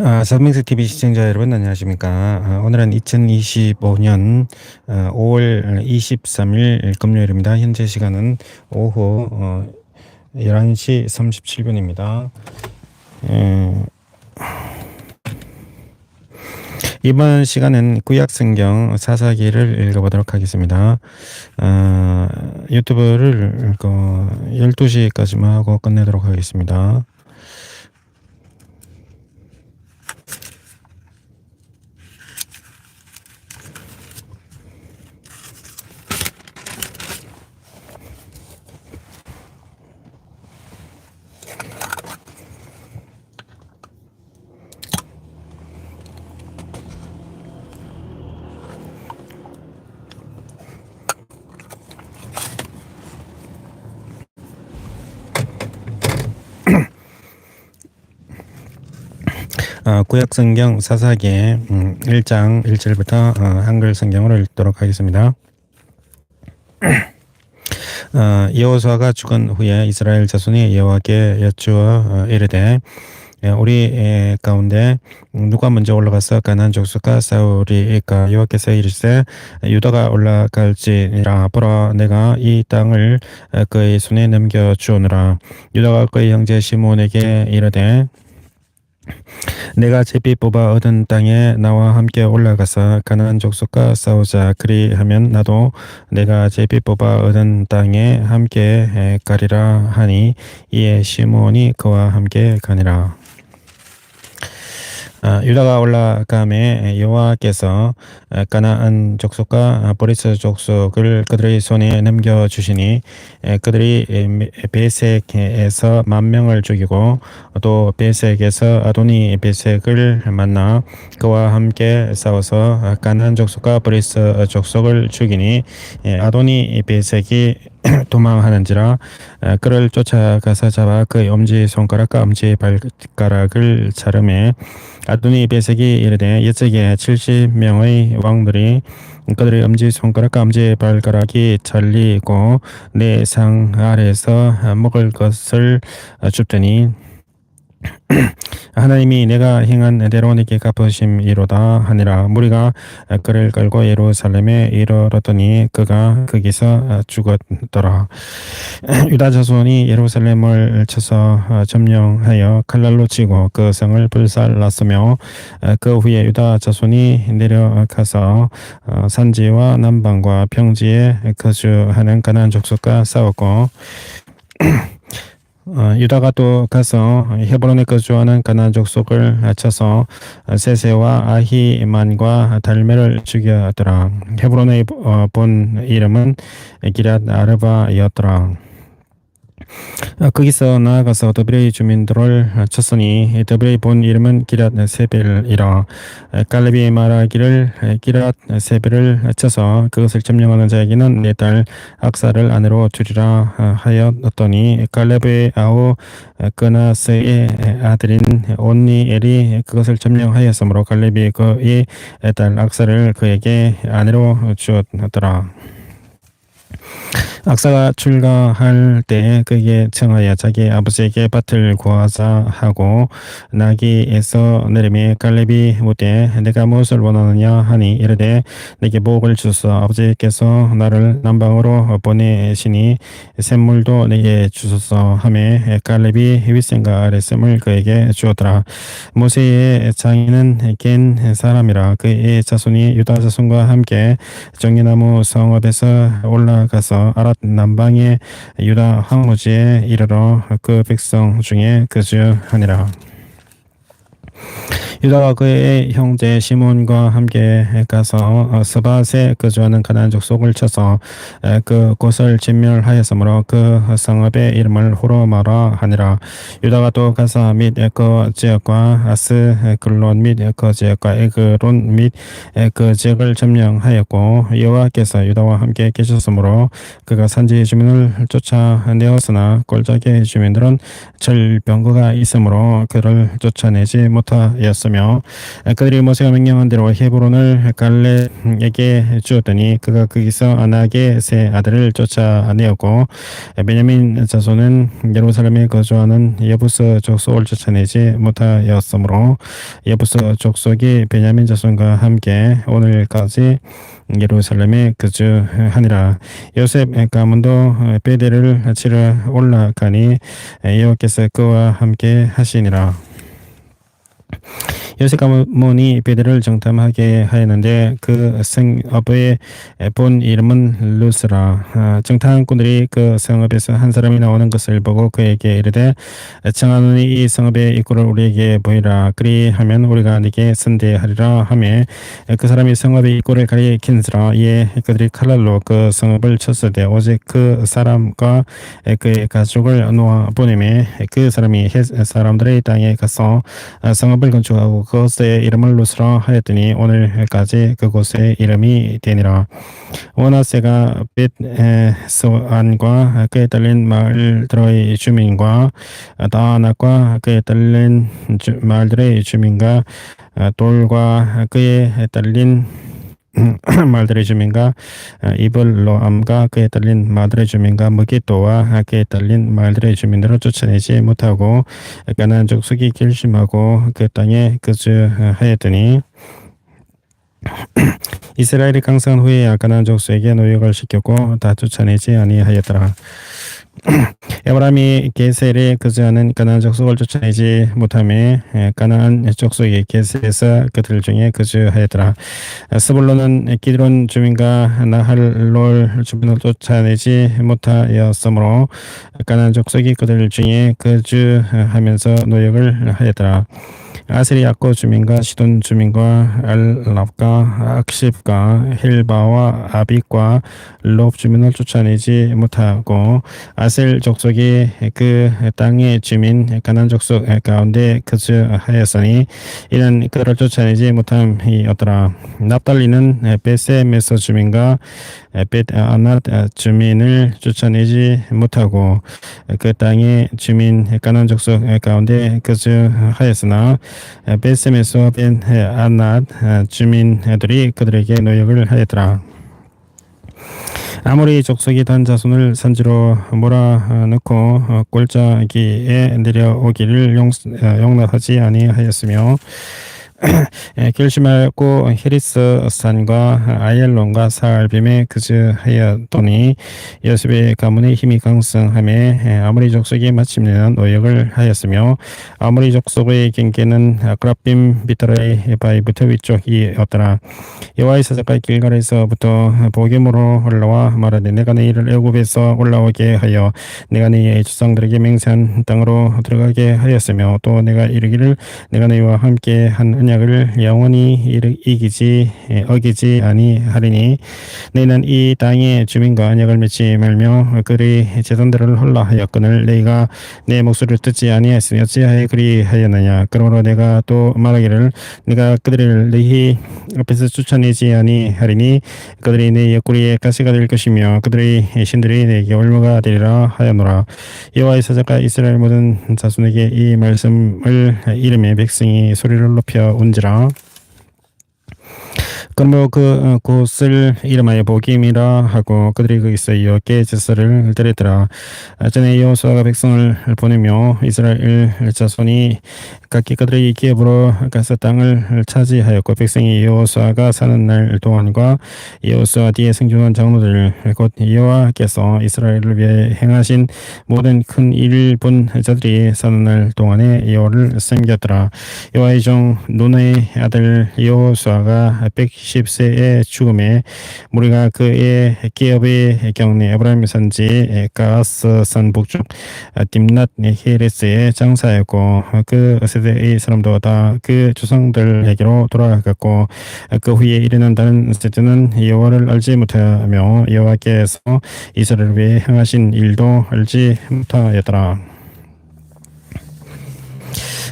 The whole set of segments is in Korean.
아, 서민스 TV 시청자 여러분 안녕하십니까? 아, 오늘은 2025년 어, 5월 23일 금요일입니다. 현재 시간은 오후 어, 11시 37분입니다. 에, 이번 시간은 구약성경 사사기를 읽어보도록 하겠습니다. 아, 유튜브를 그 12시까지만 하고 끝내도록 하겠습니다. 어, 구약 성경 사사기 음, 1장 1절부터 어, 한글 성경으로 읽도록 하겠습니다. 어, 여호수아가 죽은 후에 이스라엘 자손이 여호와께 여쭈어 어, 이르되 예, 우리 에, 가운데 누가 먼저 올라가서 가난 족속과 싸우리까 여호와께서 이르시되 유다가 올라갈지니라 보라 내가 이 땅을 어, 그의 손에 넘겨 주오노라 유다가 그의 형제 시몬에게 이르되 내가 제비 뽑아 얻은 땅에 나와 함께 올라가서 가나안 족속과 싸우자. 그리하면 나도 내가 제비 뽑아 얻은 땅에 함께 가리라 하니 이에 시몬이 그와 함께 가니라. 아, 유다가 올라감에 여호와께서 가나안 족속과 보리스 족속을 그들의 손에 넘겨 주시니 그들이 베색에서 만 명을 죽이고 또 베색에서 아도니 베색을 만나 그와 함께 싸워서 가나안 족속과 보리스 족속을 죽이니 아도니 베색이 도망하는지라 그를 쫓아가서 잡아 그 엄지 손가락과 엄지 발가락을 자르매 아도니 베색이 이르되 옛적에 70명의 왕들이 그들의 엄지 손가락과 엄지 발가락이 잘리고 내 상 아래에서 먹을 것을 줍더니 하나님이 내가 행한 대로 내게 갚으심이로다 하니라. 무리가 그를 끌고 예루살렘에 이르렀더니 그가 거기서 죽었더라. 유다 자손이 예루살렘을 쳐서 점령하여 칼날로 치고 그 성을 불살랐으며 그 후에 유다 자손이 내려가서 산지와 남방과 평지에 거주하는 가나안 족속과 싸웠고 어, 유다가 또 가서 헤브론에 거주하는 가나안 족속을 쳐서 세세와 아히만과 달메를 죽였더라. 헤브론의 어, 본 이름은 기랏 아르바였더라. 어, 거기서 나아가서 더비의 주민들을 쳤으니 더비의 본 이름은 기랏 세벨이라 갈렙이 말하기를 기랏 세벨을 쳐서 그것을 점령하는 자에게는 내 딸 악사를 아내로 주리라 하였더니 갈렙의 아우 그나스의 아들인 온니엘이 그것을 점령하였으므로 갈렙이 그의 딸 악사를 그에게 아내로 주었더라. 악사가 출가할 때에 그에게 청하여 자기 아버지에게 밭을 구하자 하고 나귀에서 내림에 갈렙이 묻되 내가 무엇을 원하느냐 하니 이르되 내게 복을 주소 아버지께서 나를 남방으로 보내시니 샘물도 내게 주소서 하매 갈렙이 윗생가 아랫샘을 그에게 주었더라. 모세의 장인은 겐 사람이라 그의 자손이 유다 자손과 함께 정리나무 성읍에서 올라가서 아랏 남방의 유다 황무지에 이르러 그 백성 중에 거주하니라. 유다가 그의 형제 시몬과 함께 가서 스밧에 거주하는 가나안 족속을 쳐서 그 곳을 진멸하였으므로 그 성읍의 이름을 호로마라 하니라. 유다가 또 가사 및 그 지역과 아스 글론 및 그 지역과 에그론 및 그 지역을 점령하였고 여호와께서 유다와 함께 계셨으므로 그가 산지 주민을 쫓아내었으나 골짜기 주민들은 절병거가 있으므로 그를 쫓아내지 못하였으며 하였으며 그들이 모세가 명령한 대로 헤브론을 갈렙에게 주었더니 그가 거기서 아낙의 세 아들을 쫓아내었고 베냐민 자손은 예루살렘에 거주하는 예부스 족속을 쫓아내지 못하였으므로 예부스 족속이 베냐민 자손과 함께 오늘까지 예루살렘에 거주하니라. 요셉 가문도 베델을 치러 올라가니 여호와께서 그와 함께 하시니라 요셉 가문이 베델을 정탐하게 하였는데 그 성읍의 본 이름은 루스라. 아, 정탐꾼들이 그 성읍에서 한 사람이 나오는 것을 보고 그에게 이르되 청하노니 이 성읍의 입구를 우리에게 보이라. 그리하면 우리가 네게 선대하리라 하며 그 사람이 성읍의 입구를 가리킨스라. 이에 그들이 칼날로 그 성읍을 쳤으되 오직 그 사람과 그의 가족을 놓아 보내매 그 사람이 헷 사람들의 땅에 가서 성읍을 건축하고 그곳의 이름을 루스라 하였더니 오늘까지 그곳의 이름이 되니라. 원하세가 벳소안과 그에 딸린 마을들의 주민과 다나과 그에 딸린 주, 마을들의 주민과 돌과 그에 딸린 말들의 주민과 이블로암과 그에 딸린 마들의 주민과 무기또와 그에 딸린 말들의 주민들을 쫓아내지 못하고 가나안 족속이 결심하고 그 땅에 거주하였더니 이스라엘이 강성한 후에 가나안 족속에게 노역을 시켰고 다 쫓아내지 아니하였더라. 에브라임이 게셀에 거주하는 가나안 족속을 쫓아내지 못함에 가나안 족속이 게셀에서 그들 중에 거주하였더라. 스불론은 기드론 주민과 나할롤 주민을 쫓아내지 못하였으므로 가나안 족속이 그들 중에 거주하면서 노역을 하였더라. 아셀이 야코 주민과 시돈 주민과 알랍과 악십과 힐바와 아빅과 롭 주민을 쫓아내지 못하고 아셀 족속이 그 땅의 주민 가난 족속 가운데 거주하였으니 이는 그를 쫓아내지 못함이었더라. 납달리는 베세메서 주민과 벳아낫 주민을 쫓아내지 못하고 그 땅의 주민 가난 족속 가운데 거주하였으나 베세메서 벳아낫 주민들이 그들에게 노역을 하였더라. 아무리 족속이 단 자손을 산지로 몰아넣고 꼴짜기에 내려오기를 용납하지 아니하였으며 결심하고 헤리스 산과 아옐론과 사알빔에 그즈하였더니 여습의 가문의 힘이 강성함에 아무리 족속이 마침내는 노역을 하였으며 아무리 족속의 경계는 아크라빔 비타라의 바위부터 위쪽이었더라. 여호와의 사자가 길갈에서부터 복임으로 올라와 말하되 내가 너희를 애굽에서 올라오게 하여 내가 너희의 주상들에게 맹세한 땅으로 들어가게 하였으며 또 내가 이르기를 내가 너희와 함께 한 언약을 영원히 이기지 어기지 아니하리니 너희는 이 땅의 주민과 언약을 맺지 말며 그리 재산들을 홀라 하였거늘 너희가 내 목소리를 듣지 아니하였으니 어찌하여 그리하였느냐? 그러므로 내가 또 말하기를 내가 그들을 너희 앞에서 쫓아내지 아니하리니 그들이 내 옆구리에 가시가 될 것이며 그들의 신들이 내게 올무가 되리라 하였노라. 여호와의 사자가 이스라엘 모든 자손에게 이 말씀을 이름에 백성이 소리를 높여 온지라 그러므로 그 곳을 이름하여 복임이라 하고 그들이 거기서 여호와께 제사를 드렸더라. 전에 여호수아가 백성을 보내며 이스라엘 자손이 각기 그들의 기업으로 가서 땅을 차지하였고 백성이 여호수아가 사는 날 동안과 여호수아 뒤에 생존한 장로들 곧 여호와께서 이스라엘을 위해 행하신 모든 큰 일본 자들이 사는 날 동안에 여호와를 섬겼더라. 여호와의 종 눈의 아들 여호수아가 110세의 죽음에 우리가 그의 기업의 경내 에브라임 산지 가스 산 북쪽 딥낫 히레스에 장사였고 그 세대의 사람도 다 그 조상들에게로 돌아갔고 그 후에 일어난 다른 세대는 여호와를 알지 못하며 여호와께서 이스라엘을 위해 행하신 일도 알지 못하였더라.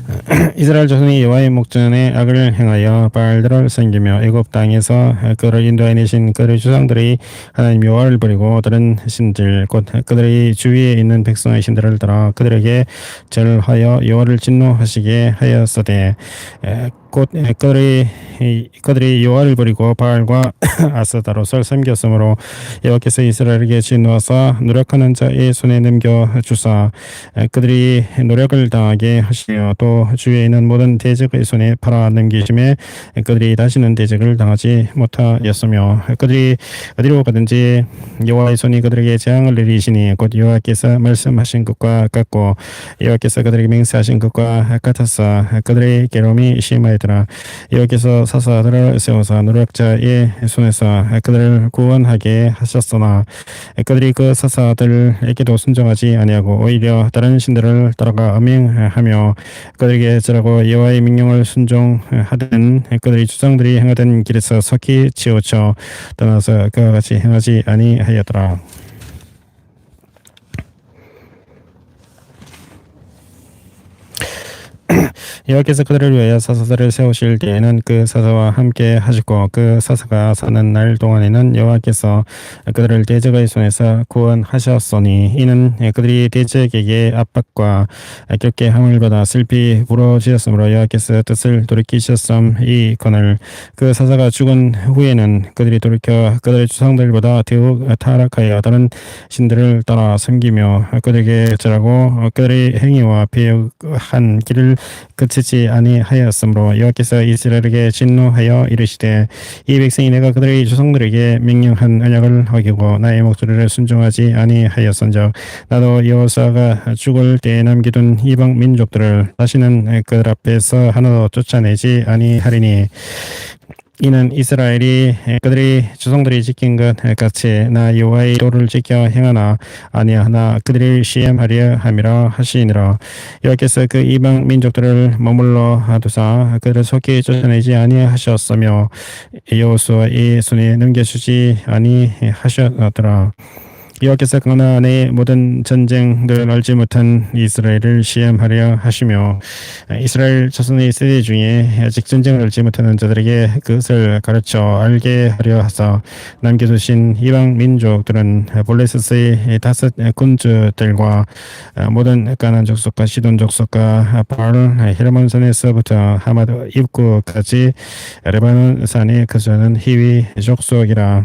이스라엘 자손이 여호와의 목전에 악을 행하여 바알들을 섬기며 애굽 땅에서 그를 인도해내신 그들의 조상들이 하나님 여호와를 버리고 다른 신들 곧 그들의 주위에 있는 백성의 신들을 따라 그들에게 절하여 여호와를 진노하시게 하였으되 곧 그들이 그들이 여호와를 버리고 바알과 아스다롯을 섬겼으므로 여호와께서 이스라엘에게 진노하사 노력하는 자의 손에 넘겨 주사 그들이 노력을 당하게 하시며 또 주위에 있는 모든 대적의 손에 팔아 넘기심에 그들이 다시는 대적을 당하지 못하였으며 그들이 어디로 가든지 여호와의 손이 그들에게 재앙을 내리시니 곧 여호와께서 말씀하신 것과 같고 여호와께서 그들에게 맹세하신 것과 같아서 그들의 괴로움이 심하 더라 여호와께서 사사들을 세워서 노력자의 손에서 그들을 구원하게 하셨으나 그들이 그 사사들에게도 순종하지 아니하고 오히려 다른 신들을 따라가 음행하며 그들에게 절하고 여호와의 명령을 순종하던 그들의 주장들이 행하던 길에서 속히 치우쳐 떠나서 그와 같이 행하지 아니하였더라. 여호와께서 그들을 위하여 사사들을 세우실 때에는 그 사사와 함께 하시고 그 사사가 사는 날 동안에는 여호와께서 그들을 대적의 손에서 구원하셨으니 이는 그들이 대적에게 압박과 격게 함을 받아 슬피 부러지었으므로 여호와께서 뜻을 돌이키셨음이 거늘 그 사사가 죽은 후에는 그들이 돌이켜 그들의 주상들보다 더욱 타락하여 다른 신들을 따라 섬기며 그들에게 절하고 그들의 행위와 배역한 길을 그치지 아니하였으므로 여호와께서 이스라엘에게 진노하여 이르시되 이 백성이 내가 그들의 조상들에게 명령한 언약을 어기고 나의 목소리를 순종하지 아니하였은즉 나도 여호사가 죽을 때에 남기둔 이방 민족들을 다시는 그들 앞에서 하나도 쫓아내지 아니하리니 이는 이스라엘이 그들의 조상들이 지킨 것 같이 나 여호와의 도를 지켜 행하나 아니하나 그들을 시험하려 함이라 하시니라. 여호와께서 그 이방 민족들을 머물러 두사 그들을 속히 쫓아내지 아니하셨으며 여호수아의 손에 넘겨주지 아니하셨더라 여호와께서 가나안의 모든 전쟁들 알지 못한 이스라엘을 시험하려 하시며 이스라엘 자손의 세대 중에 아직 전쟁을 알지 못하는 자들에게 그것을 가르쳐 알게 하려 하사 남겨두신 이방 민족들은 볼레스의 다섯 군주들과 모든 가난 족속과 시돈 족속과 바알 헤르몬 산에서부터 하마드 입구까지 레바논 산에 거주하는 히위 족속이라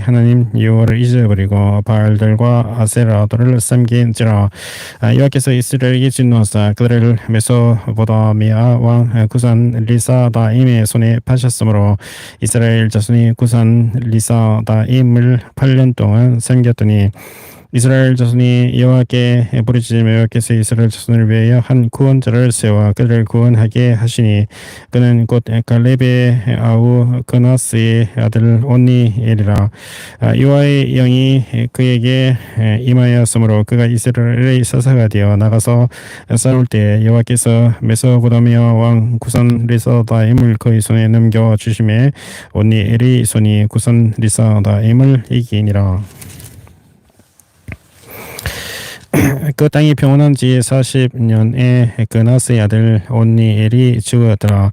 하나님 여호와를 잊어버리고 바알들과 아세라들을 섬긴지라. 여호와께서 이스라엘에게 진노하사 그들을 메소보다미아 왕 구산 리사다임의 손에 파셨으므로 이스라엘 자손이 구산 리사다임을 8년 동안 섬겼더니 이스라엘 자손이 여호와께 부르짖으며 여호와께서 이스라엘 자손을 위하여 한 구원자를 세워 그들을 구원하게 하시니 그는 곧 갈렙의 아우 그나스의 아들 온니엘이라 여호와의 영이 그에게 임하였으므로 그가 이스라엘의 사사가 되어 나가서 싸울 때 여호와께서 메소보다미아 왕 구산 리사다임을 그의 손에 넘겨 주심에 온니엘이 손이 구산 리사다임을 이기니라. 그 땅이 평온한 지 40년에 그나스의 아들 온니엘이 죽었더라.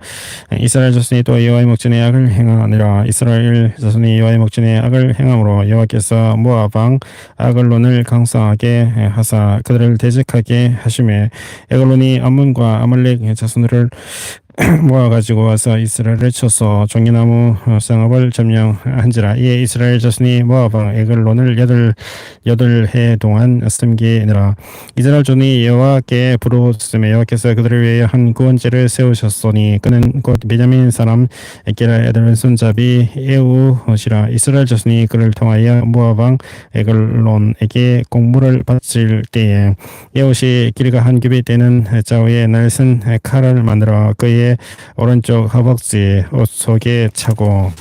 이스라엘 자손이 또 여호와의 목전에 악을 행하니라. 이스라엘 자손이 여호와의 목전에 악을 행함으로 여호와께서 왕 아글론을 강성하게 하사 그들을 대적하게 하심에 에글론이 암몬과 아말렉 자손들을 모아가지고 와서 이스라엘을 쳐서 종려나무 쌍업을 점령한지라. 이에 이스라엘 자손이 왕 에글론을 여덟 여덟 해 동안 섬기느라. 이스라엘 존이 여호와께 부르짖으며 여호와께서 그들을 위하여 한 구원죄를 세우셨으니 그는 곧 베냐민 사람 에게라 애들 왼손잡이 에우시라. 이스라엘 자손이 그를 통하여 왕 에글론에게 공물을 바칠 때에 에우시 길가 한 규빗 되는 좌우에 날선 칼을 만들어 그의 오른쪽 허벅지 옷 속에 차고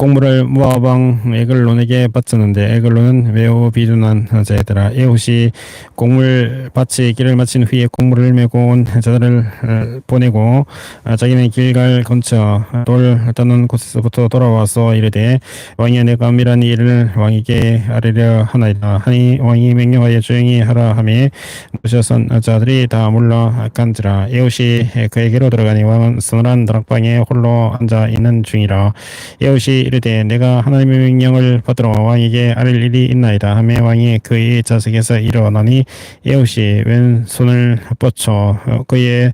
곡물을 왕 에글론에게 바쳤는데 에글론은 매우 비둔한 자였더라. 에훗이 곡물 길을 마친 후에 곡물을 메고 온 자들을 어, 보내고 어, 자기는 길갈 근처 돌 떠는 곳에서부터 돌아와서 이르되 왕이여 내가 엄밀한 일을 왕에게 아뢰려 하나이다. 하니 왕이 명령하여 조용히 하라 하매 모셔선 자들이 다 물러간지라 에훗이 그에게로 들어가니 왕은 서늘한 다락방에 홀로 앉아 있는 중이라 에훗이 이르되 내가 하나님의 명령을 받들어 왕에게 아뢰 일이 있나이다 하매 왕이 그의 좌석에서 일어나니 에훗이 왼손을 뻗쳐 그의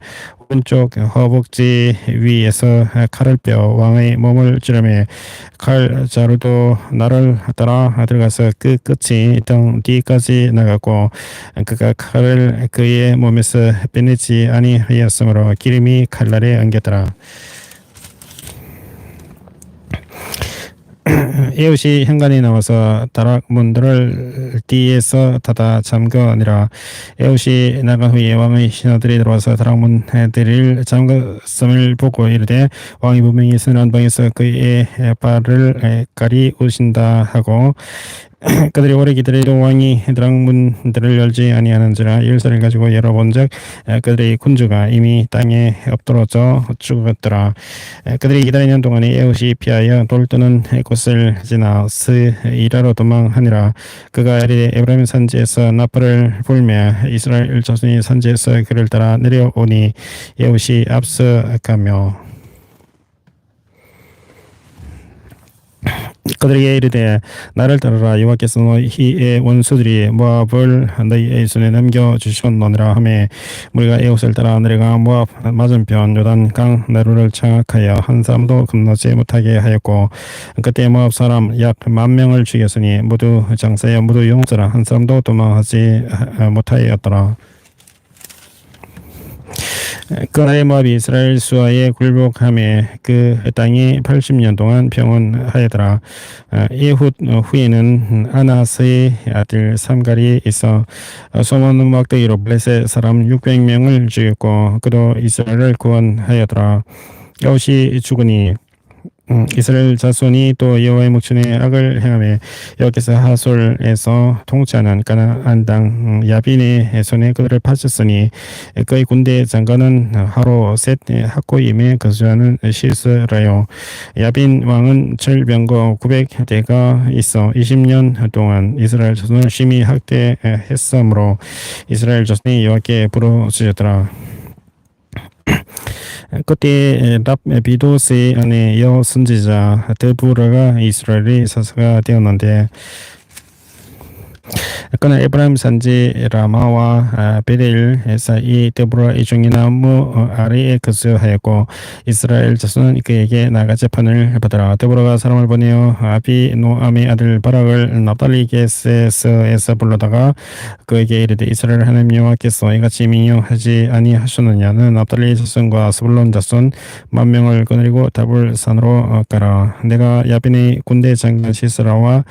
오른쪽 허벅지 위에서 칼을 빼어 왕의 몸을 찌르매 칼 자루도 나를 따라 들어가서 그 끝이 등 뒤까지 나갔고 그가 칼을 그의 몸에서 빼내지 아니하였으므로 기름이 칼날에 엉겼더라. 에웃이 현관에 나와서 다락 문들을 뒤에서 닫아 잠그니라. 에웃이 나간 후에 왕의 신하들이 들어와서 다락 문들을 잠갔음을 보고 이르되 왕이 분명히 서늘한 방에서 그의 발을 가리 우신다 하고 그들이 오래 기다리도 왕이 드랑문들을 열지 아니하는지라 일사를 가지고 열어본즉 그들의 군주가 이미 땅에 엎드러져 죽었더라. 그들이 기다리는 동안에 에웃이 피하여 돌 뜨는 곳을 지나 스 이라로 도망하니라. 그가 에브라임 산지에서 나팔을 불며 이스라엘 자손이 산지에서 그를 따라 내려오니 에웃이 앞서가며 그들에게 이르되 나를 따르라 여호와께서 너희의 원수들이 모압을 너희의 손에 넘겨 주셨노니라 하매 우리가 에웃을 따라 내려가 모압 맞은편 요단 강 내루를 장악하여 한 사람도 건너지 못하게 하였고 그때 모압 사람 약 만 명을 죽였으니 모두 장사여 모두 용서라 한 사람도 도망하지 못하였더라. 모압이 이스라엘 수하에 굴복함에 그 땅이 80년 동안 평온하였더라. 이후 후에는 아나스의 아들 삼갈이 있어 소몬 막대기로 블레셋 사람 600명을 죽였고 그도 이스라엘을 구원하였더라. 여우시 죽으니 음, 이스라엘 자손이 또 여호와의 목전에 악을 행하며 여호와께서 하솔에서 통치하는 가나안 땅 음, 야빈의 손에 그들을 파셨으니 그의 군대 장관은 하로 셋 학고임에 거주하는 시스라요 야빈 왕은 철병거 900대가 있어 20년 동안 이스라엘 자손을 심히 학대했으므로 이스라엘 자손이 여호와께 부르짖었더라. 그때 랍 비도스 안에 여 선지자 데부라가 이스라엘의 사사가 되었는데 그러나 에브라임 산지 라마와 아, 베델 사이 데브라 이중이 나무 어, 아래에 거주하였고 이스라엘 자손은 그에게 나가 재판을 받으라. 데브라가 사람을 보내어 아비 노암의 아들 바락을 납달리 게스에서 불러다가 그에게 이르되 이스라엘 하나님 여호와께서 이같이 명령하지 아니하셨느냐는 납달리 자손과 스불론 자손 만 명을 거느리고 다불 산으로 가라. 내가 야빈의 군대 장관 시스라와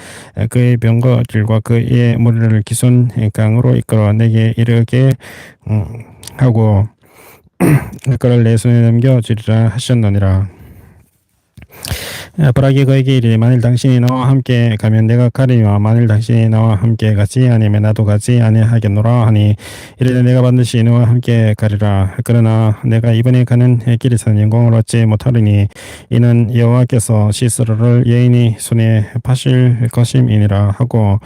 그의 병거들과 그의 머리를 기손 강으로 이끌어 내게 이르게 음, 하고 그를 내 손에 넘겨 주리라 하셨느니라. 바라기 그에게 이르되 만일 당신이 나와 함께 가면 내가 가리와 만일 당신이 나와 함께 가지 아니면 나도 가지 아니하겠노라 하니 이르되 내가 반드시 너와 함께 가리라. 그러나 내가 이번에 가는 길에서는 영광을 얻지 못하리니 이는 여호와께서 시스루를 여인이 손에 파실 것임이니라 하고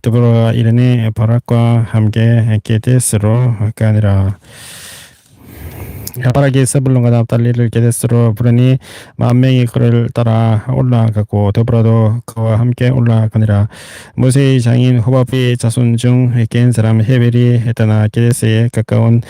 드보라가 이르니 바락과 함께 게데스로 가니라 바라기 세불론과 납달리를 게데스로 부르니 만 명이 그를 따라 올라가고 더불어도 그와 함께 올라가니라. 모세의 장인 호밥의 자손 중 개인 사람 헤벨이 떠나 게데스에 가까운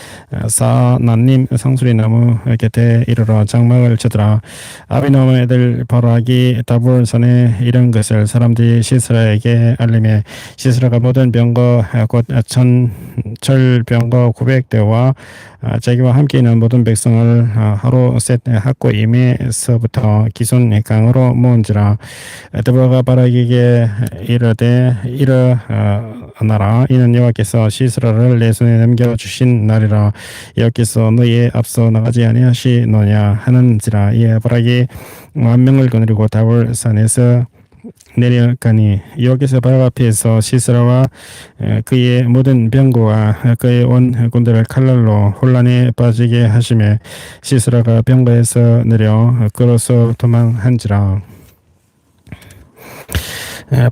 사나님 상수리 나무 곁에 이르러 장막을 치더라 아비노함 애들 바라기 다불산에 이런 것을 사람들이 시스라에게 알림해 시스라가 모든 병거 곧 천철병거 900대와 자기와 함께 있는 모든 모든 백성을 어, 하루 셋 학고 임에서부터 기손 강으로 모은지라 드보라가 바라기게 이르되 일어나라. 이는 여호와께서 시스라를 내 손에 넘겨 주신 날이라. 여호와께서 너희의 앞서 나가지 아니하시노냐 하는지라. 이에 바라기 만명을 거느리고 다볼 산에서 내려가니 여호와께서 바로 앞에서 시스라와 에, 그의 모든 병거와 그의 온 군대를 칼날로 혼란에 빠지게 하심에 시스라가 병거에서 내려 걸어서 도망한지라. 에,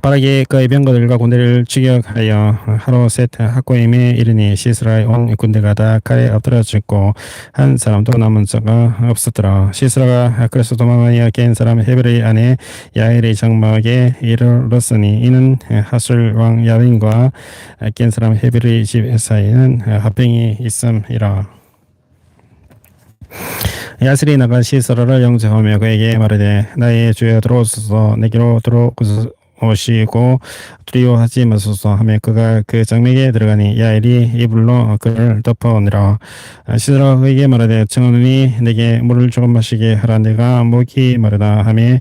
빠르게 그의 병거들과 군대를 추격하여 하루 셋 학고임에 이르니 시스라의 온 군대가 다 칼에 엎드려 죽고 한 사람도 남은 자가 없었더라. 시스라가 그래서 도망하여 깬 사람 헤벨의 아내 야엘의 장막에 이르렀으니 이는 하술 왕 야빈과 깬 사람 헤벨의 집 사이에는 합병이 있음이라. 야스리 나가 시스라를 영접하며 그에게 말하되 나의 주여 들어오소서. 내게로 들어오 시고 두려워하지 마소서 하며 그가 그 장막에 들어가니 야엘이 이불로 그를 덮어오니라. 시스라가 그에게 말하되 청하노니 내게 물을 조금 마시게 하라. 내가 목이 마르다 하며 에,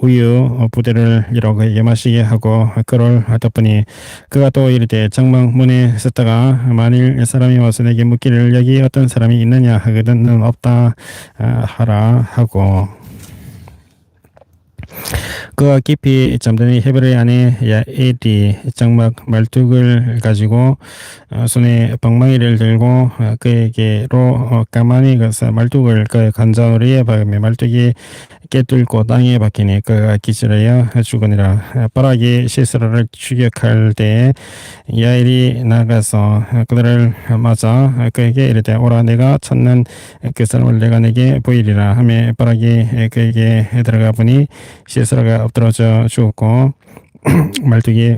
우유 부대를 이어 그에게 마시게 하고 그를 덮으니 그가 또 이르되 장막 문에 섰다가 만일 사람이 와서 내게 묻기를 여기 어떤 사람이 있느냐 하거든 는 없다 아, 하라 하고 그가 깊이 잠드니 헤브의 아내 야엘이 장막 말뚝을 가지고 어, 손에 방망이를 들고 어, 그에게로 어, 가만히 가서 말뚝을 그 관자놀이에 박으며 말뚝이 깨뚫고 땅에 박히니 그가 기절하여 죽으니라. 바락이 시스라를 추격할 때에 야엘이 나가서 그들을 맞아 그에게 이르되 오라 내가 찾는 그 사람을 내가 내게 보이리라. 하며 바락이 그에게 들어가 보니 시스라가 엎드러져 죽었고 말뚝이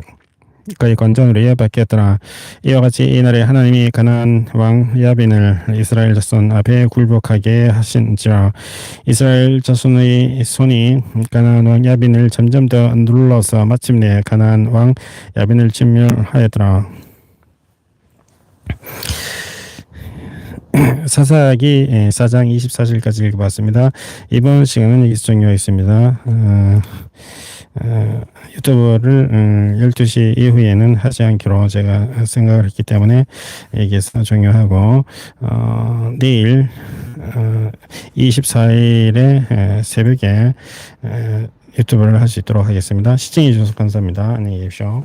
그의 건전으로 이어받겠더라. 이와 같이 이날에 하나님이 가나안 왕 야빈을 이스라엘 자손 앞에 굴복하게 하신지라 이스라엘 자손의 손이 가나안 왕 야빈을 점점 더 눌러서 마침내 가나안 왕 야빈을 진멸하였더라. 사사기 4장 24절까지 읽어봤습니다. 이번 시간은 여기서 종료하겠습니다. 어, 어, 유튜브를 음, 12시 이후에는 하지 않기로 제가 생각을 했기 때문에 여기서 종료하고 어, 내일 어, 24일에 새벽에 에, 유튜브를 할 수 있도록 하겠습니다. 시청해 주셔서 감사합니다. 안녕히 계십시오.